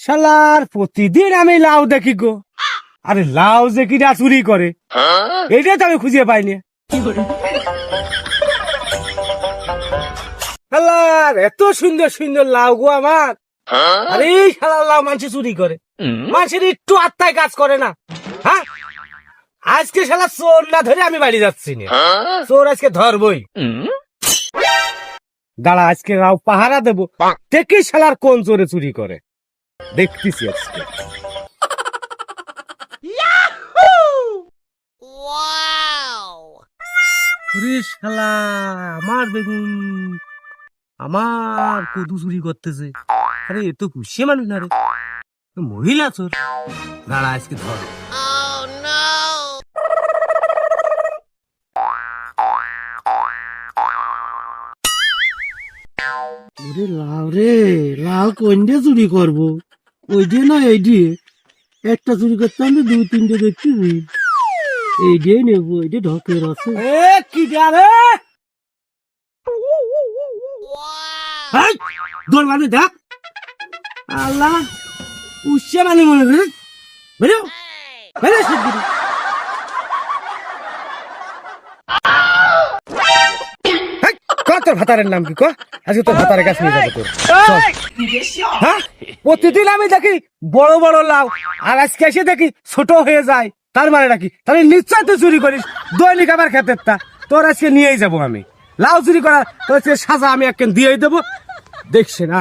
শালার প্রতিদিন আমি লাউ দেখি গো। আরে লাউ যে কিনা চুরি করে, এইটাই তো আমি খুঁজে পাইনি। শালার, এত সুন্দর সুন্দর লাউ গো আমার। আরে শালার লাউ মানুষ চুরি করে। মানুষের একটু আত্মায় কাজ করে না। হ্যাঁ আজকে শালা চোর না ধরে আমি বাড়ি যাচ্ছি না। চোর আজকে ধরবই। দাঁড়া, আজকে লাউ পাহারা দেবো। দেখি শালার কোন চোরে চুরি করে। দেখতেছি আজকে। আমার বেগুন। আমার কদু চুরি করতেছে। আরে পুষে মানুষ না রে। মহিলা চোর। দাঁড়া, আজকে ধর। লাউ রে, লাউ কোন দিয়ে চুরি করব? ওই দিয়ে না এই দিয়ে একটা চুরি করতে দু তিনটে দেখছি এই দিয়ে নেব এই দিয়ে ঢকের আছে। কি রে এই, দেখ। আল্লাহ উৎসে মানে মনে করে। বেরো। বেরো তোর ভাতারের নাম কি ক? আজকে তোর ভাতারের কাছে নিয়ে যাব তোর। হ্যাঁ? প্রতিদিন আমি দেখি বড় বড় লাউ আর আজকে এসে দেখি ছোট হয়ে যায় তার মানে নাকি? তাহলে নিশ্চয় তুই চুরি করিস দৈনিক আমার খেতের তা। তোর আজকে নিয়েই যাব আমি। লাউ চুরি করার তোর আজকে সাজা আমি একখান দিয়েই দেবো। দেখছে না